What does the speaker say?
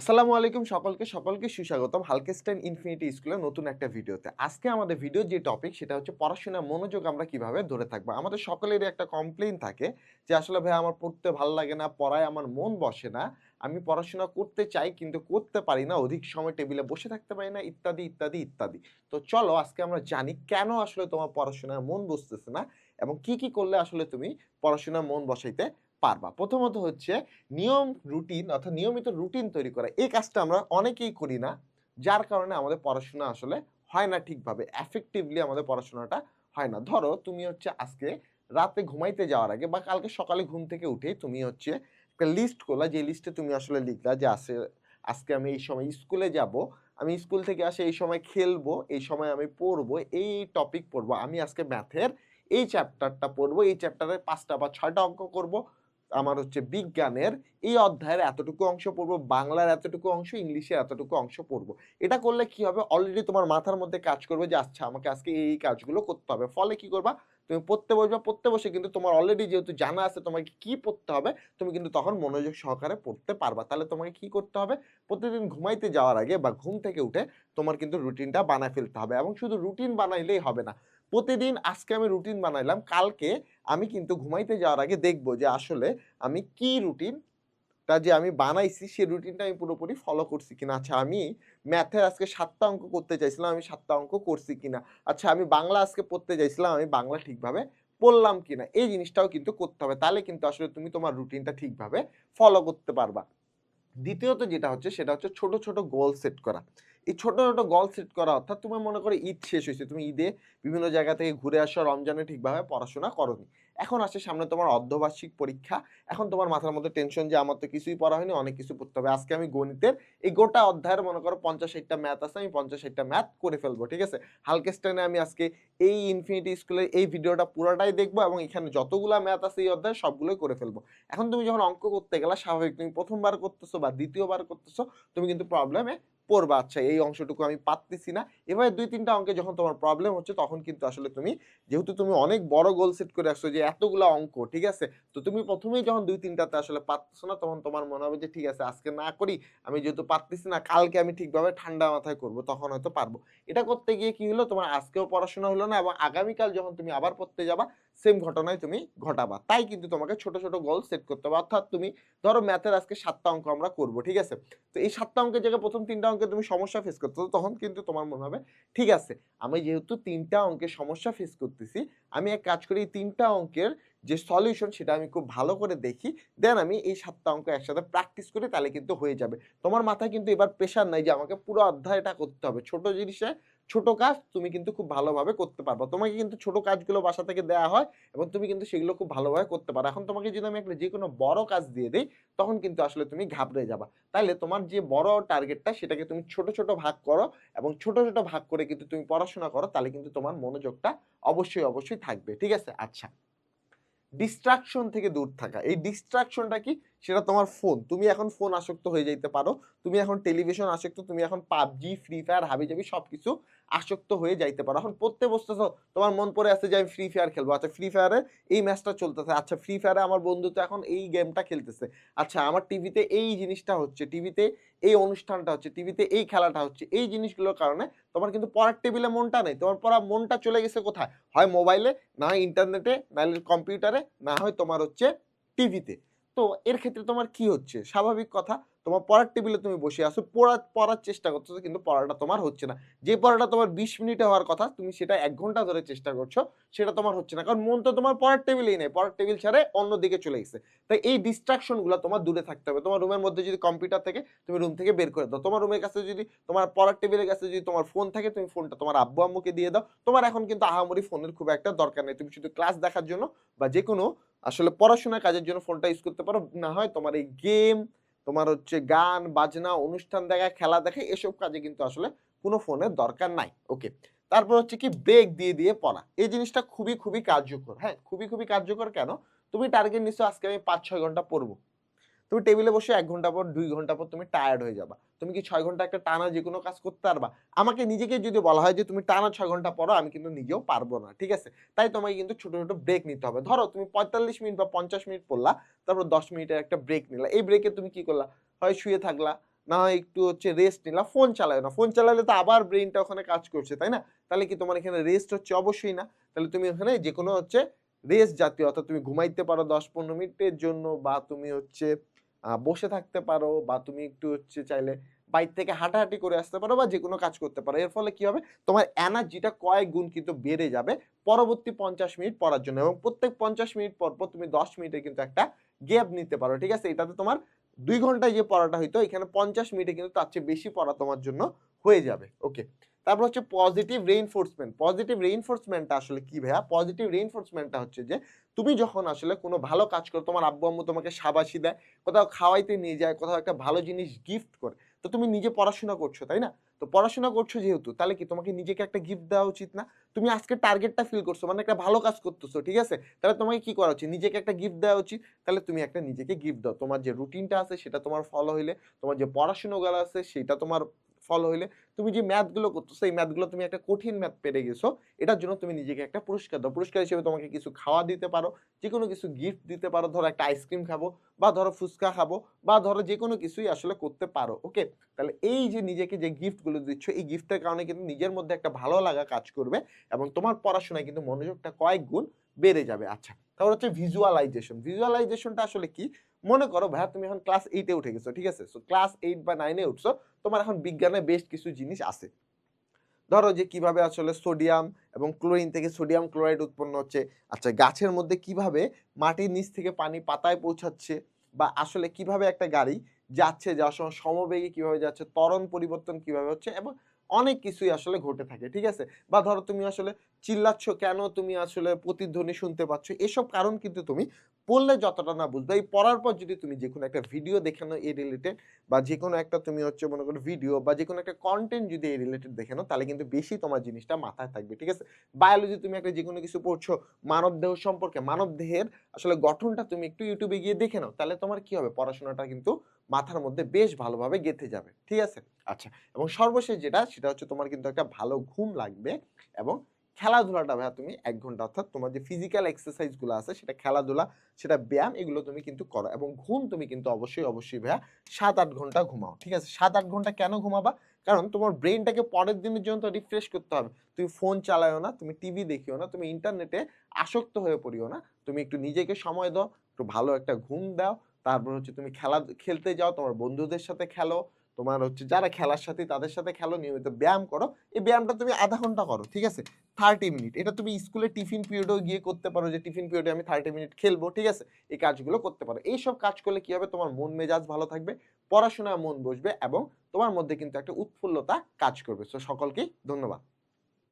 আসসালামু আলাইকুম সকলকে সকলকে সুস্বাগতম হালকেস্টাইন ইনফিনিটি স্কুলের নতুন একটা ভিডিওতে। আজকে আমাদের ভিডিও যে টপিক সেটা হচ্ছে পড়াশোনার মনোযোগ আমরা কীভাবে ধরে থাকব? আমাদের সকলেরই একটা কমপ্লেন থাকে যে, আসলে ভাই, আমার পড়তে ভালো লাগে না, পড়ায় আমার মন বসে না, আমি পড়াশোনা করতে চাই কিন্তু করতে পারি না, অধিক সময় টেবিলে বসে থাকতে পারি না, ইত্যাদি ইত্যাদি ইত্যাদি। তো চলো আজকে আমরা জানি কেন আসলে তোমার পড়াশোনায় মন বসতেছে না এবং কি কি করলে আসলে তুমি পড়াশোনায় মন বসাইতে পারবা। প্রথমত হচ্ছে নিয়ম রুটিন অর্থাৎ নিয়মিত রুটিন তৈরি করা। এই কাজটা আমরা অনেকেই করি না, যার কারণে আমাদের পড়াশোনা আসলে হয় না ঠিকভাবে এফেক্টিভলি আমাদের পড়াশোনাটা হয় না। ধরো তুমি হচ্ছে আজকে রাতে ঘুমাইতে যাওয়ার আগে বা কালকে সকালে ঘুম থেকে উঠে তুমি হচ্ছে একটা লিস্ট করলা, যে লিস্টে তুমি আসলে লিখলা যে আসে আজকে আমি এই সময় স্কুলে যাব, আমি স্কুল থেকে আসে এই সময় খেলব, এই সময় আমি পড়ব, এই টপিক পড়ব, আমি আজকে ম্যাথের এই চ্যাপ্টারটা পড়ব, এই চ্যাপ্টারের পাঁচটা বা ছয়টা অঙ্ক করব আমার হচ্ছে বিজ্ঞানের এই অধ্যায়ের এতটুকু অংশ পড়ব, বাংলার এতটুকু অংশ, ইংলিশের এতটুকু অংশ পড়ব। এটা করলে কি হবে? অলরেডি তোমার মাথার মধ্যে কাজ করবে যে আচ্ছা আমাকে আজকে এই কাজগুলো করতে হবে। ফলে কি করবা? তুমি পড়তে বসবা, পড়তে বসে কিন্তু তোমার অলরেডি যেহেতু জানা আছে তোমাকে কি পড়তে হবে, তুমি কিন্তু তখন মনোযোগ সহকারে পড়তে পারবা। তাহলে তোমাকে কি করতে হবে? প্রতিদিন ঘুমাইতে যাওয়ার আগে বা ঘুম থেকে উঠে তোমার কিন্তু রুটিনটা বানায় ফেলতে হবে। এবং শুধু রুটিন বানাইলেই হবে না প্রতিদিন আজকে আমি রুটিন বানাইলাম, কালকে আমি কিন্তু ঘুমাইতে যাওয়ার আগে দেখব যে আসলে আমি কি রুটিনটা যে আমি বানাইছি সেই রুটিনটা আমি পুরোপুরি ফলো করছি কিনা। আচ্ছা আমি ম্যাথের আজকে সাতটা অঙ্ক করতে চাইছিলাম, আমি সাতটা অঙ্ক করছি কিনা? আচ্ছা আমি বাংলা আজকে পড়তে চাইছিলাম, আমি বাংলা ঠিকভাবে পড়লাম কিনা? এই জিনিসটাও কিন্তু করতে হবে। তাহলে কিন্তু আসলে তুমি তোমার রুটিনটা ঠিকভাবে ফলো করতে পারবা। দ্বিতীয়ত যেটা হচ্ছে, সেটা হচ্ছে ছোট ছোট গোল সেট করা। এই ছোট ছোট গোল সেট করা অর্থাৎ তুমি মনে করো ঈদ শেষ হয়েছে, তুমি ঈদে বিভিন্ন জায়গা থেকে ঘুরে আসো, রমজানে ঠিকভাবে পড়াশোনা করনি। এখন আসে সামনে তোমার অর্ধবার্ষিক পরীক্ষা। এখন তোমার মাথার মধ্যে টেনশন যে আমার তো কিছুই পড়া হয়নি, অনেক কিছু পড়তে হবে। আজকে আমি গণিতের এই গোটা অধ্যায়ের মনে করো পঞ্চাশ ষাটটা ম্যাথ আছে, আমি পঞ্চাশ ষাটটা ম্যাথ করে ফেলব, ঠিক আছে? হালকে হালকেস্টাইনে আমি আজকে এই ইনফিনিটি স্কুলের এই ভিডিওটা পুরোটাই দেখব এবং এখানে যতগুলা ম্যাথ আছে এই অধ্যায় সবগুলোই করে ফেলব। এখন তুমি যখন অঙ্ক করতে গেলে, স্বাভাবিক তুমি প্রথমবার করতেছো বা দ্বিতীয়বার করতেছো, তুমি কিন্তু প্রবলেমে পড়বা আচ্ছা এই অংশটুকু আমি পারতেছি না। এভাবে দুই, তিনটা অঙ্কে যখন তোমার প্রবলেম হচ্ছে, তখন কিন্তু আসলে তুমি, যেহেতু তুমি অনেক বড় গোল সেট করে আসছো যে এতগুলো অঙ্ক, ঠিক আছে? তো তুমি প্রথমেই যখন দুই, তিনটাতে আসলে পারতেছো না, তখন তোমার মনে হবে যে, ঠিক আছে, আজকে না করি, আমি যেহেতু পারতেছি না, কালকে আমি ঠিকভাবে ঠান্ডা মাথায় করব, তখন হয়তো পারব। এটা করতে গিয়ে কি হলো? তোমার আজকেও পড়াশোনা হলো না এবং আগামীকাল যখন তুমি আবার পড়তে যাবা সেম ঘটনায় তুমি ঘটাবা। তাই কিন্তু তোমাকে ছোট ছোট গোল সেট করতে হবে। অর্থাৎ তুমি, ধরো ম্যাথের আজকে সাতটা অঙ্ক আমরা করব, ঠিক আছে? তো এই সাতটা অঙ্কের জায়গায় প্রথম তিনটা অঙ্কে তুমি সমস্যা ফেস করতেছো তখন কিন্তু তোমার মনে হবে, ঠিক আছে, আমি যেহেতু তিনটা অঙ্কের সমস্যা ফেস করতেছি, আমি এক কাজ করি তিনটা অঙ্কের যে সলিউশন সেটা আমি খুব ভালো করে দেখি দেন আমি এই সাতটা অঙ্ক একসাথে প্র্যাকটিস করি, তাহলে কিন্তু হয়ে যাবে। তোমার মাথায় কিন্তু এবার প্রেশার নাই যে আমাকে পুরো অধ্যায়টা করতে হবে। ছোট জিনিসে ছোট কাজ তুমি কিন্তু খুব ভালোভাবে করতে পারবে। তোমাকে কিন্তু ছোট কাজগুলো বাসা থেকে দেওয়া হয় এবং তুমি কিন্তু সেগুলো খুব ভালোভাবে করতে পারো। এখন তোমাকে যদি আমি একটা যে কোনো বড় কাজ দিয়ে দিই, তখন কিন্তু আসলে তুমি ঘাবড়ে যাবা। তাইলে তোমার যে বড় টার্গেটটা সেটাকে তুমি ছোট ছোট ভাগ করো এবং ছোট ছোট ভাগ করে কিন্তু তুমি পড়াশোনা করো, তাহলে কিন্তু তোমার মনোযোগটা অবশ্যই অবশ্যই থাকবে। ঠিক আছে? আচ্ছা। ডিস্ট্রাকশন থেকে দূর থাকা। এই ডিস্ট্রাকশনটা কি? সেটা তোমার ফোন তুমি এখন ফোন আসক্ত হয়ে যাইতে পারো। তুমি এখন টেলিভিশন আসক্ত, তুমি এখন পাবজি ফ্রি ফায়ার হাবিজাবি সব কিছু আসক্ত হয়ে যাইতে পারো। এখন পড়তে বসতেছো তোমার মন পড়ে আছে যে আমি ফ্রি ফায়ার খেলব। আচ্ছা ফ্রি ফায়ারে এই ম্যাচটা চলতেছে। আচ্ছা ফ্রি ফায়ারে আমার বন্ধু তো এখন এই গেমটা খেলতেছে। আচ্ছা আমার টিভিতে এই জিনিসটা হচ্ছে। টিভিতে এই অনুষ্ঠানটা হচ্ছে, টিভিতে এই খেলাটা হচ্ছে, এই জিনিসগুলোর কারণে তোমার কিন্তু পড়ার টেবিলে মনটা নেই। তোমার পড়া মনটা চলে গেছে কোথায়? হয় মোবাইলে না ইন্টারনেটে না হলে কম্পিউটারে না হয় তোমার হচ্ছে টিভিতে। তো এর ক্ষেত্রে তোমার কি হচ্ছে? স্বাভাবিক কথা, তোমার পড়ার টেবিলে তুমি বসে আসো পড়া, পড়ার চেষ্টা করতেছো, কিন্তু পড়াটা তোমার হচ্ছে না। যে পড়াটা তোমার বিশ মিনিটে হওয়ার কথা, তুমি সেটা এক ঘণ্টা ধরে চেষ্টা করছ, সেটা তোমার হচ্ছে না। কারণ মন তো তোমার পড়ার টেবিলেই নেই, পড়ার টেবিল ছাড়ে অন্য দিকে চলে গেছে। তাই এই ডিস্ট্রাকশনগুলো তোমার দূরে থাকতে হবে। তোমার রুমের মধ্যে যদি কম্পিউটার থাকে, তুমি রুম থেকে বের করে দাও। তোমার রুমের কাছে যদি, তোমার পড়ার টেবিলের কাছে যদি তোমার ফোন থাকে, তুমি ফোনটা তোমার আব্বু, আম্মুকে দিয়ে দাও। তোমার এখন কিন্তু আহামরি ফোনের খুব একটা দরকার নেই। তুমি শুধু ক্লাস দেখার জন্য বা যে কোনো আসলে পড়াশোনার কাজের জন্য ফোনটা ইউজ করতে পারো। না হয় তোমার এই গেম তোমার হচ্ছে গান, বাজনা, অনুষ্ঠান দেখা, খেলা দেখা, এসব কাজে কিন্তু আসলে কোনো ফোনের দরকার নাই। ওকে তারপর হচ্ছে কি ব্রেক দিয়ে দিয়ে পড়া। এই জিনিসটা খুবই খুবই কার্যকর। হ্যাঁ খুবই খুবই কার্যকর কেন? তুমি টার্গেট নিশ্চয় আজকে আমি পাঁচ, ছয় ঘণ্টা পড়ব। তুমি টেবিলে বসে এক ঘণ্টা পর, দুই ঘণ্টা পর তুমি টায়ার্ড হয়ে যাবা। তুমি কি ছয় ঘণ্টা একটা টানা যে কোনো কাজ করতে পারবা? আমাকে নিজেকে যদি বলা হয় যে তুমি টানা ছয় ঘণ্টা পড়ো, আমি কিন্তু নিজেও পারব না, ঠিক আছে? তাই তোমাকে কিন্তু ছোট ছোট ব্রেক নিতে হবে। ধরো তুমি পঁয়তাল্লিশ মিনিট বা পঞ্চাশ মিনিট পড়লা, তারপর দশ মিনিটের একটা ব্রেক নিলা। এই ব্রেকে তুমি কি করলা? হয় শুয়ে থাকলা, না হয় একটু হচ্ছে রেস্ট নিলা। ফোন চালায় না। ফোন চালালে তো আবার ব্রেনটা ওখানে কাজ করছে, তাই না? তাহলে কি তোমার এখানে রেস্ট হচ্ছে? অবশ্যই না। তাহলে তুমি ওখানে যে কোনো হচ্ছে রেস্ট জাতীয়, অর্থাৎ তুমি ঘুমাইতে পারো দশ পনেরো মিনিটের জন্য বা তুমি হচ্ছে বসে থাকতে পারো বা তুমি একটু হচ্ছে চাইলে বাইর থেকে হাঁটাহাঁটি করে আসতে পারো বা যে কোনো কাজ করতে পারো। এর ফলে কি হবে? তোমার এনার্জিটা কয়েক গুণ কিন্তু বেড়ে যাবে পরবর্তী পঞ্চাশ মিনিট পড়ার জন্য এবং প্রত্যেক পঞ্চাশ মিনিট পর পর তুমি দশ মিনিটে কিন্তু একটা গ্যাপ নিতে পারো, ঠিক আছে? এটাতে তোমার দুই ঘন্টায় যে পড়াটা হইতো, এখানে পঞ্চাশ মিনিটে কিন্তু তার চেয়ে বেশি পড়া তোমার জন্য হয়ে যাবে। ওকে তারপর হচ্ছে পজিটিভ রেইনফোর্সমেন্ট পজিটিভ রেইনফোর্সমেন্টটা আসলে কি ভাইয়া? পজিটিভ রেইনফোর্সমেন্টটা হচ্ছে যে, তুমি যখন আসলে কোনো ভালো কাজ করো, তোমার আব্বু আম্মু তোমাকে সাবাসি দেয়, কোথাও খাওয়াইতে নিয়ে যায়, কোথাও একটা ভালো জিনিস গিফট করে, তো তুমি নিজে পড়াশোনা করছ, তাই না? তো পড়াশোনা করছ যেহেতু, তাহলে কি তোমাকে নিজেকে একটা গিফট দেওয়া উচিত না? তুমি আজকে টার্গেটটা ফিল করছ মানে একটা ভালো কাজ করতেছো, ঠিক আছে? তাহলে তোমাকে কি করা উচিত? নিজেকে একটা গিফট দেওয়া উচিত। তাহলে তুমি একটা নিজেকে গিফট দাও। তোমার যে রুটিনটা আছে, সেটা তোমার ফলো হইলে, তোমার যে পড়াশোনাগুলো আছে, সেটা তোমার ফলো হইলে তুমি যে ম্যাথগুলো করতেছো এই ম্যাথগুলো তুমি একটা কঠিন ম্যাথ পেরে গেছো, এটার জন্য তুমি নিজেকে একটা পুরস্কার দাও। পুরস্কার হিসেবে তোমাকে কিছু খাওয়া দিতে পারো যে কোনো কিছু গিফট দিতে পারো, ধরো একটা আইসক্রিম খাব, বা ধরো ফুচকা খাব, বা ধরো যে কোনো কিছুই আসলে করতে পারো ওকে তাহলে এই যে নিজেকে যে গিফটগুলো দিচ্ছ, এই গিফটের কারণে কিন্তু নিজের মধ্যে একটা ভালো লাগা কাজ করবে এবং তোমার পড়াশোনায় কিন্তু মনোযোগটা কয়েক গুণ বেড়ে যাবে। আচ্ছা তারপর হচ্ছে ভিজুয়ালাইজেশন ভিজুয়ালাইজেশনটা আসলে কি? মনে করো ভাইয়া তুমি এখন ক্লাস এইটে উঠে গেছো, ঠিক আছে? সো ক্লাস এইট বা নাইনে উঠছো, তোমার এখন বিজ্ঞানে বেশ কিছু জিনিস আছে। ধরো যে কীভাবে আসলে সোডিয়াম এবং ক্লোরিন থেকে সোডিয়াম ক্লোরাইড উৎপন্ন হচ্ছে। আচ্ছা গাছের মধ্যে কীভাবে মাটির নিচ থেকে পানি পাতায় পৌঁছাচ্ছে বা আসলে কীভাবে একটা গাড়ি যাচ্ছে যাওয়ার সময় সমবেগে কীভাবে যাচ্ছে, ত্বরণ পরিবর্তন কীভাবে হচ্ছে এবং অনেক কিছুই আসলে ঘটে থাকে, ঠিক আছে? বা ধরো তুমি আসলে চিল্লাচ্ছ, কেন তুমি আসলে প্রতিধ্বনি শুনতে পাচ্ছ? এসব কারণ কিন্তু তুমি পড়লে যতটা না বুঝবে। এই পড়ার পর যদি তুমি যে কোনো একটা ভিডিও দেখানো এই রিলেটেড বা যে কোনো একটা তুমি হচ্ছে মনে করো ভিডিও বা যে কোনো একটা কন্টেন্ট যদি এই রিলেটেড দেখে তাহলে কিন্তু বেশি তোমার জিনিসটা মাথায় থাকবে, ঠিক আছে? বায়োলজি তুমি একটা যে কোনো কিছু পড়ছো মানব দেহ সম্পর্কে, মানব দেহের আসলে গঠনটা তুমি একটু ইউটিউবে গিয়ে দেখে নাও, তাহলে তোমার কি হবে? পড়াশোনাটা কিন্তু মাথার মধ্যে বেশ ভালোভাবে গেঁথে যাবে, ঠিক আছে? আচ্ছা এবং সর্বশেষ যেটা, সেটা হচ্ছে তোমার কিন্তু একটা ভালো ঘুম লাগবে এবং খেলাধুলাটা ভাইয়া তুমি এক ঘণ্টা, অর্থাৎ তোমার যে ফিজিক্যাল এক্সারসাইজগুলো আছে, সেটা খেলাধুলা, সেটা ব্যায়াম, এগুলো তুমি কিন্তু করো এবং ঘুম তুমি কিন্তু অবশ্যই অবশ্যই ভাইয়া সাত আট ঘণ্টা ঘুমাও, ঠিক আছে? সাত আট ঘণ্টা কেন ঘুমাবা? কারণ তোমার ব্রেনটাকে পরের দিনের জন্য তো রিফ্রেশ করতে হবে। তুমি ফোন চালাও না, তুমি টিভি দেখিও না, তুমি ইন্টারনেটে আসক্ত হয়ে পড়িও না। তুমি একটু নিজেকে সময় দাও, একটু ভালো একটা ঘুম দাও, তারপর হচ্ছে তুমি খেলা, খেলতে যাও, তোমার বন্ধুদের সাথে খেলো তোমার হচ্ছে যারা খেলার সাথে তাদের সাথে খেলো, নিয়মিত ব্যায়াম করো। এই ব্যায়ামটা তুমি আধা ঘণ্টা করো, ঠিক আছে? থার্টি মিনিট এটা তুমি স্কুলে টিফিন পিরিয়ডেও গিয়ে করতে পারো যে টিফিন পিরিয়ডে আমি থার্টি মিনিট খেলব, ঠিক আছে? এই কাজগুলো করতে পারো। এই সব কাজ করলে কি হবে? তোমার মন মেজাজ ভালো থাকবে, পড়াশোনায় মন বসবে এবং তোমার মধ্যে কিন্তু একটা উৎফুল্লতা কাজ করবে। সো সকলকেই ধন্যবাদ।